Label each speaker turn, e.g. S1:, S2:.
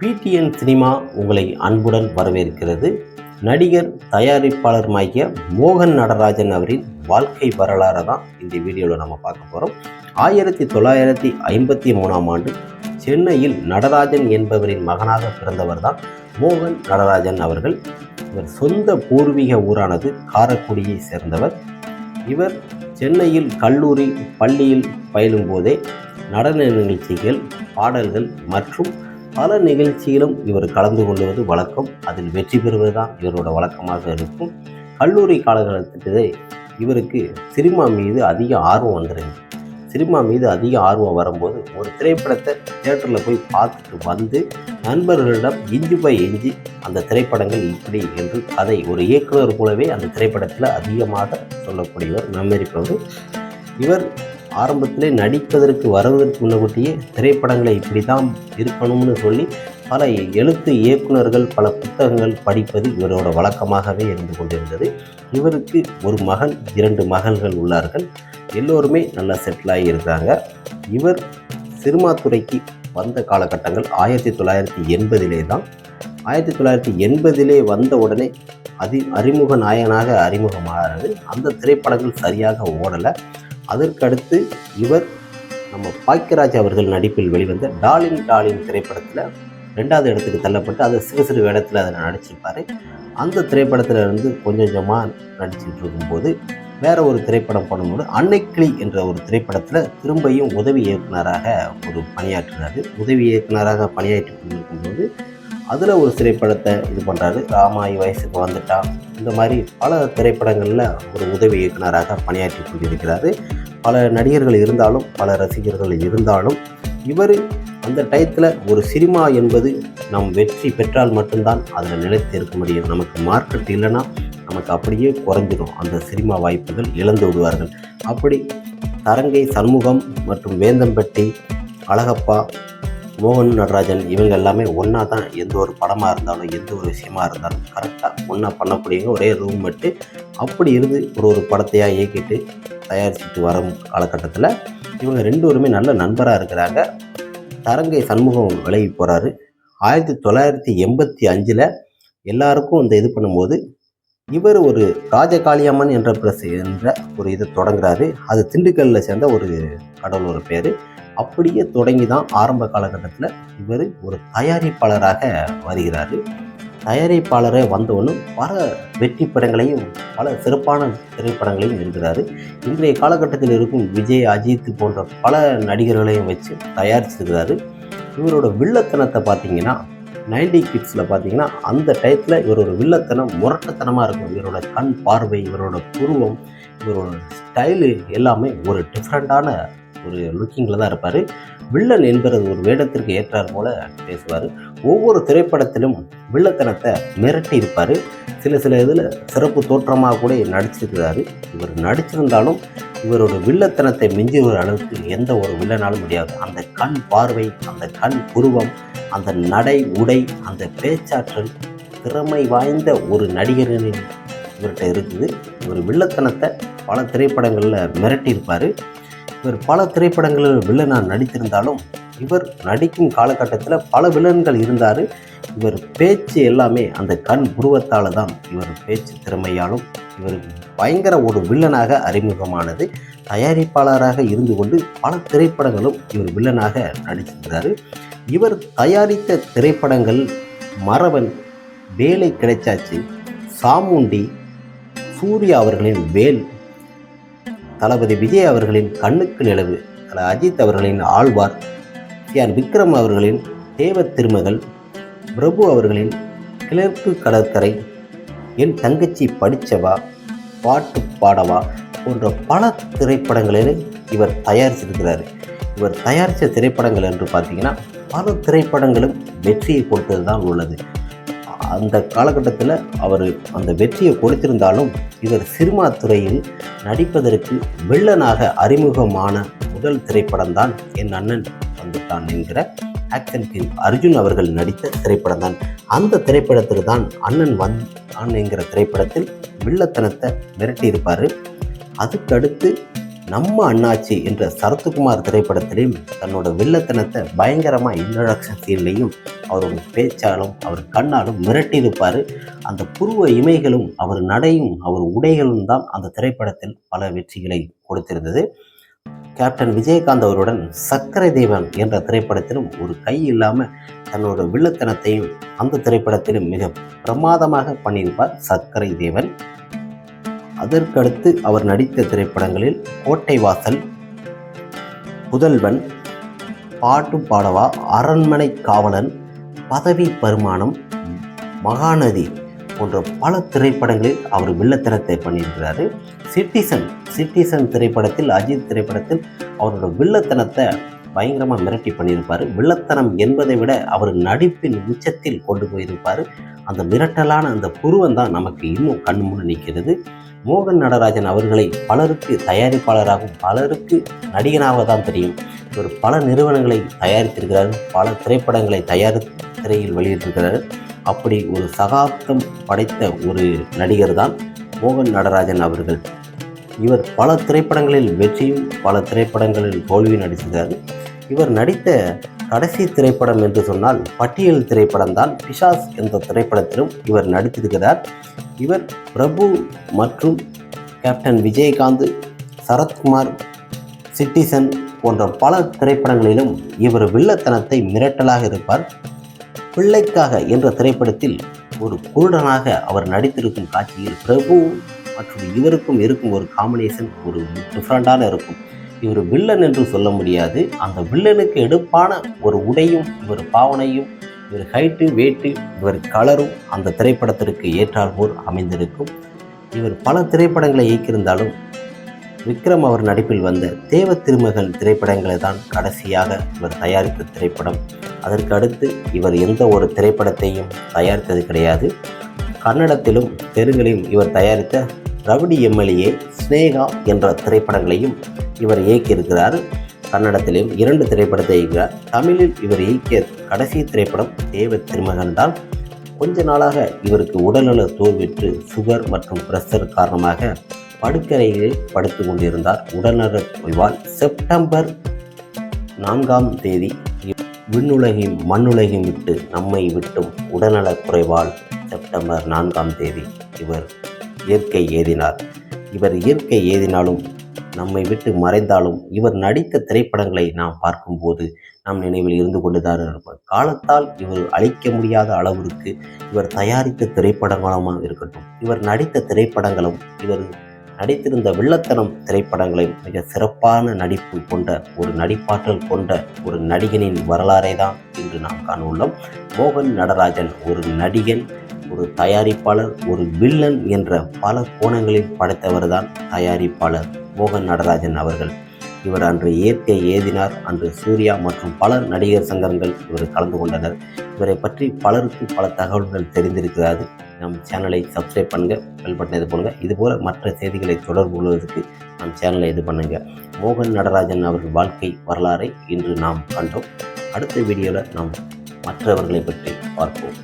S1: PTN cinema உங்களை அன்புடன் வரவேற்கிறது. நடிகர் தயாரிப்பாளருமாகிய மோகன் நடராஜன் அவரின் வாழ்க்கை வரலாறு தான் இந்த வீடியோவில் நம்ம பார்க்க போகிறோம் ஆயிரத்தி தொள்ளாயிரத்தி ஐம்பத்தி மூணாம் ஆண்டு சென்னையில் நடராஜன் என்பவரின் மகனாக பிறந்தவர் தான் மோகன் நடராஜன் அவர்கள். இவர் சொந்த பூர்வீக ஊரானது காரக்குடியை சேர்ந்தவர். இவர் சென்னையில் கல்லூரி பள்ளியில் பயிலும் போதே நடன நிகழ்ச்சிகள் பாடல்கள் மற்றும் பல நிகழ்ச்சியிலும் இவர் கலந்து கொள்வது வழக்கம். அதில் வெற்றி பெறுவது தான் இவரோட வழக்கமாக இருக்கும். கல்லூரி காலகட்டத்திலே இவருக்கு சினிமா மீது அதிக ஆர்வம் வந்துருங்க சினிமா மீது அதிக ஆர்வம் வரும்போது ஒரு திரைப்படத்தை தியேட்டரில் போய் பார்த்துட்டு வந்து நண்பர்களிடம் இஞ்சி பை எஞ்சி அந்த திரைப்படங்கள் இப்படி என்று கதை ஒரு இயக்குனர் போலவே அந்த திரைப்படத்தில் அதிகமாக சொல்லக்கூடியவர் நம்மரிப்பவர். இவர் ஆரம்பத்திலே நடிப்பதற்கு வருவதற்கு முன்னக்கூட்டியே திரைப்படங்களை இப்படி தான் இருக்கணும்னு சொல்லி பல எழுத்து இயக்குனர்கள் பல புத்தகங்கள் படிப்பது இவரோட வழக்கமாகவே இருந்து கொண்டிருந்தது. இவருக்கு ஒரு மகன் இரண்டு மகள்கள் உள்ளார்கள். எல்லோருமே நல்லா செட்டில் ஆகி இருக்கிறாங்க இவர் சினிமா துறைக்கு வந்த காலகட்டங்கள் ஆயிரத்தி தொள்ளாயிரத்தி எண்பதிலே தான். ஆயிரத்தி தொள்ளாயிரத்தி எண்பதிலே வந்த உடனே அதி அறிமுக நாயகனாக அறிமுகமாகிறது அந்த திரைப்படங்கள் சரியாக ஓடலை. அதற்கடுத்து இவர் நம்ம பாக்கியராஜ் அவர்கள் நடிப்பில் வெளிவந்த டாலின் டாலின் திரைப்படத்தில் ரெண்டாவது இடத்துக்கு தள்ளப்பட்டு அதை சிறு சிறு வேடத்தில் அதில் நடிச்சிருப்பார். அந்த திரைப்படத்தில் இருந்து கொஞ்சம் கொஞ்சமாக நடிச்சுட்டு இருக்கும்போது வேற ஒரு திரைப்படம் பண்ணும்போது அன்னைக்கிளி என்ற ஒரு திரைப்படத்தில் திரும்பியும் உதவி இயக்குனராக ஒரு பணியாற்றினார். உதவி இயக்குனராக பணியாற்றி கொண்டிருக்கும்போது அதில் ஒரு திரைப்படத்தை இது பண்ணுறாரு ராமாயி வயசுக்கு வந்துட்டான். இந்த மாதிரி பல திரைப்படங்களில் ஒரு உதவி இயக்குனராக பணியாற்றி கொண்டிருக்கிறாரு. பல நடிகர்கள் இருந்தாலும் பல ரசிகர்கள் இருந்தாலும் இவர் அந்த டயத்தில் ஒரு சினிமா என்பது நம் வெற்றி பெற்றால் மட்டும்தான் அதில் நிலைத்து இருக்க முடியும். நமக்கு மார்க்கெட் இல்லைன்னா நமக்கு அப்படியே குறைஞ்சிடும் அந்த சினிமா வாய்ப்புகள் இழந்து விடுவார்கள். அப்படி தரங்கை சண்முகம் மற்றும் வேந்தம்பட்டி அழகப்பா மோகன் நடராஜன் இவங்க எல்லாமே ஒன்றா தான் எந்த ஒரு படமாக இருந்தாலும் எந்த ஒரு விஷயமா இருந்தாலும் கரெக்டாக ஒன்றா பண்ணக்கூடியவங்க ஒரே ரூம் மட்டும் அப்படி இருந்து ஒரு ஒரு படத்தையாக இயக்கிட்டு தயாரிச்சுட்டு வரும் காலகட்டத்தில் இவங்க ரெண்டு பேருமே நல்ல நண்பராக இருக்கிறாங்க. தரங்கை சண்முகம் விலகி போகிறாரு ஆயிரத்தி தொள்ளாயிரத்தி எண்பத்தி அஞ்சில் எல்லாருக்கும் இந்த இது பண்ணும்போது இவர் ஒரு ராஜகாளியம்மன் என்ற பிரஸ் என்ற ஒரு இதை தொடங்குறாரு. அது திண்டுக்கல்லில் சேர்ந்த ஒரு கடவுள் ஒரு பேர். அப்படியே தொடங்கி தான் ஆரம்ப காலகட்டத்தில் இவர் ஒரு தயாரிப்பாளராக வருகிறார். தயாரிப்பாளரே வந்தவொன்னு பல வெற்றி படங்களையும் பல சிறப்பான திரைப்படங்களையும் இருக்கிறாரு இன்றைய காலகட்டத்தில் இருக்கும் விஜய் அஜித் போன்ற பல நடிகர்களையும் வச்சு தயாரிச்சிருக்கிறாரு. இவரோட வில்லத்தனத்தை பார்த்தீங்கன்னா நைன்டி கிட்ஸில் பார்த்தீங்கன்னா அந்த டயத்தில் இவர் ஒரு வில்லத்தனம் முரட்டத்தனமாக இருக்கும். இவரோட கண் பார்வை இவரோட புருவம் இவரோட ஸ்டைலு எல்லாமே ஒரு டிஃப்ரெண்ட்டான ஒரு லுக்கிங்கில் தான் இருப்பார். வில்லன் என்பது ஒரு வேடத்திற்கு ஏற்றார் போல பேசுவார். ஒவ்வொரு திரைப்படத்திலும் வில்லத்தனத்தை மிரட்டி இருப்பார். சில சில இதில் சிறப்பு தோற்றமாக கூட நடிச்சிருக்கிறாரு. இவர் நடிச்சிருந்தாலும் இவரோட வில்லத்தனத்தை மிஞ்சுகிற அளவுக்கு எந்த ஒரு வில்லனாலும் முடியாது. அந்த கண் பார்வை அந்த கண் புருவம் அந்த நடை உடை அந்த பேச்சாற்றல் திறமை வாய்ந்த ஒரு நடிகரின் இவர்கிட்ட இருக்குது. இவர் வில்லத்தனத்தை பல திரைப்படங்களில் மிரட்டியிருப்பார் இவர் பல திரைப்படங்களில் வில்லனாக நடித்திருந்தாலும் இவர் நடிக்கும் காலகட்டத்தில் பல வில்லன்கள் இருந்தார். இவர் பேச்சு எல்லாமே அந்த கண் புருவத்தால் தான் இவர் பேச்சு திறமையாலும் இவர் பயங்கர ஒரு வில்லனாக அறிமுகமானது. தயாரிப்பாளராக இருந்து கொண்டு பல திரைப்படங்களும் இவர் வில்லனாக நடித்திருந்தார். இவர் தயாரித்த திரைப்படங்கள் மறவன் வேலை கிடைச்சாச்சு சாமுண்டி சூர்யா அவர்களின் வேல் தளபதி விஜய் அவர்களின் கண்ணுக்கு நிலவு. தல அஜித் அவர்களின் ஆழ்வார் ஆர் விக்ரம் அவர்களின் தேவ திருமகள் பிரபு அவர்களின் கிழக்கு கடற்கரை என் தங்கச்சி படித்தவா பாட்டு பாடவா போன்ற பல திரைப்படங்களில் இவர் தயாரிச்சிருக்கிறார் இவர் தயாரித்த திரைப்படங்கள் என்று பார்த்தீங்கன்னா பல திரைப்படங்களும் வெற்றியை கொடுத்தது தான் உள்ளது. அந்த காலகட்டத்தில் அவர் அந்த வெற்றியை கொடுத்திருந்தாலும் இவர் சினிமா துறையில் நடிப்பதற்கு வில்லனாக அறிமுகமான முதல் திரைப்படம் தான் என் அண்ணன் வந்துட்டான் என்கிற ஆக்ஷன் கிங் அர்ஜுன் அவர்கள் நடித்த திரைப்படம் தான். அந்த திரைப்படத்துக்கு தான் அண்ணன் வந்தான் என்கிற திரைப்படத்தில் வில்லத்தனத்தை மிரட்டியிருப்பார். அதுக்கடுத்து நம்ம அண்ணாச்சி என்ற சரத்குமார் திரைப்படத்திலையும் தன்னோட வில்லத்தனத்தை பயங்கரமாக இன்ட்ரடக்ஷன் சீன்லையும் அவரோட பேச்சாலும் அவர் கண்ணாலும் மிரட்டியிருப்பார். அந்த புருவ இமைகளும் அவர் நடையும் அவர் உடைகளும் தான் அந்த திரைப்படத்தில் பல வெற்றிகளை கொடுத்திருந்தது. கேப்டன் விஜயகாந்த் அவருடன் சக்கரை தேவன் என்ற திரைப்படத்திலும் ஒரு கை இல்லாமல் தன்னோட வில்லத்தனத்தையும் அந்த திரைப்படத்திலும் மிக பிரமாதமாக பண்ணியிருப்பார் சர்க்கரை தேவன். அதற்கடுத்து அவர் நடித்த திரைப்படங்களில் கோட்டை வாசல் புதல்வன் பாட்டு பாடவா அரண்மனை காவலன் பதவி பருமானம் மகாநதி போன்ற பல திரைப்படங்களில் அவர் வில்லத்தனத்தை பண்ணியிருக்கிறாரு. சிட்டிசன் சிட்டிசன் திரைப்படத்தில் அஜித் திரைப்படத்தில் அவரோட வில்லத்தனத்தை பயங்கரமாக மிரட்டி பண்ணியிருப்பார். வில்லத்தனம் என்பதை விட அவர் நடிப்பின் உச்சத்தில் கொண்டு போயிருப்பார். அந்த மிரட்டலான அந்த புருவம் தான் நமக்கு இன்னும் கண் முன் நிற்கிறது. மோகன் நடராஜன் அவர்களை பலருக்கு தயாரிப்பாளராகவும் பலருக்கு நடிகனாக தான் தெரியும். இவர் பல நிறுவனங்களை தயாரித்திருக்கிறார் பல திரைப்படங்களை தயாரி திரையில் வெளியிட்டிருக்கிறார். அப்படி ஒரு சகாப்தம் படைத்த ஒரு நடிகர் தான் மோகன் நடராஜன் அவர்கள். இவர் பல திரைப்படங்களில் வெற்றியும் பல திரைப்படங்களில் தோல்வியும் நடித்திருக்கிறார் இவர் நடித்த கடைசி திரைப்படம் என்று சொன்னால் பட்டியல் திரைப்படம் தான் என்ற திரைப்படத்திலும் இவர் நடித்திருக்கிறார். இவர் பிரபு மற்றும் கேப்டன் விஜயகாந்த் சரத்குமார் சிட்டிசன் போன்ற பல திரைப்படங்களிலும் இவர் வில்லத்தனத்தை மிரட்டலாக இருப்பார். பிள்ளைக்காக என்ற திரைப்படத்தில் ஒரு குருடனாக அவர் நடித்திருக்கும் காட்சியில் பிரபு மற்றும் இவருக்கும் இருக்கும் ஒரு காம்பினேஷன் ஒரு டிஃப்ரெண்ட்டான இருக்கும். இவர் வில்லன் என்று சொல்ல முடியாது. அந்த வில்லனுக்கு எடுப்பான ஒரு உடையும் இவர் பாவனையும் இவர் ஹைட்டு வெயிட்டு இவர் கலரும் அந்த திரைப்படத்திற்கு ஏற்றாற்போல் அமைந்திருக்கும். இவர் பல திரைப்படங்களை இயக்கியிருந்தாலும் விக்ரம் அவர் நடிப்பில் வந்த தேவ திருமகள் திரைப்படங்களை தான் கடைசியாக இவர் தயாரித்த திரைப்படம். அதற்கு அடுத்து இவர் எந்த ஒரு திரைப்படத்தையும் தயாரித்தது கிடையாது. கன்னடத்திலும் தெலுங்கிலும் இவர் தயாரித்த ரவுடி எம்எல்ஏ ஸ்னேகா என்ற திரைப்படங்களையும் இவர் இயக்கியிருக்கிறார். கன்னடத்திலும் இரண்டு திரைப்படத்தை இயக்கிறார் தமிழில் இவர் இயக்கிய கடைசி திரைப்படம் தேவ திருமகன் தான். கொஞ்ச நாளாக இவருக்கு உடல்நல தோல்விற்று சுகர் மற்றும் பிரஷர் காரணமாக படுக்கறையில் படுத்து கொண்டிருந்தார். உடல்நல ஓய்வால் செப்டம்பர் நான்காம் தேதி விண்ணுலகையும் மண்ணுலகையும் விட்டு நம்மை விட்டும் உடல்நலக் குறைவால் செப்டம்பர் நான்காம் தேதி இவர் இயற்கை ஏதினார். இவர் இயற்கை ஏதினாலும் நம்மை விட்டு மறைந்தாலும் இவர் நடித்த திரைப்படங்களை நாம் பார்க்கும்போது நம் நினைவில் இருந்து கொண்டுதான் இருப்பார். காலத்தால் இவர் அழிக்க முடியாத அளவிற்கு இவர் தயாரித்த திரைப்படங்களுமாக இருக்கட்டும் இவர் நடித்த திரைப்படங்களும் இவர் நடித்திருந்த வில்லத்தனம் திரைப்படங்களை மிக சிறப்பான நடிப்பு கொண்ட ஒரு நடிப்பாற்றல் கொண்ட ஒரு நடிகனின் வரலாறை தான் இன்று நாம் காண மோகன் நடராஜன் ஒரு நடிகன் ஒரு தயாரிப்பாளர் ஒரு வில்லன் என்ற பல கோணங்களில் படைத்தவர் தான் தயாரிப்பாளர் மோகன் நடராஜன் அவர்கள். இவர் அன்று இயற்கை ஏதினார் அன்று சூர்யா மற்றும் பல நடிகர் சங்கங்கள் இவர் கலந்து கொண்டனர். இவரை பற்றி பலருக்கு பல தகவல்கள் தெரிந்திருக்கிறது. நம் சேனலை சப்ஸ்கிரைப் பண்ணுங்கள் பெல் பட்டனை இது பண்ணுங்கள் இதுபோல் மற்ற செய்திகளை தொடர்பு கொள்வதற்கு நம் சேனலை இது பண்ணுங்கள் மோகன் நடராஜன் அவர்கள் வாழ்க்கை வரலாறை இன்று நாம் கண்டோம். அடுத்த வீடியோவில் நாம் மற்றவர்களை பற்றி பார்ப்போம்.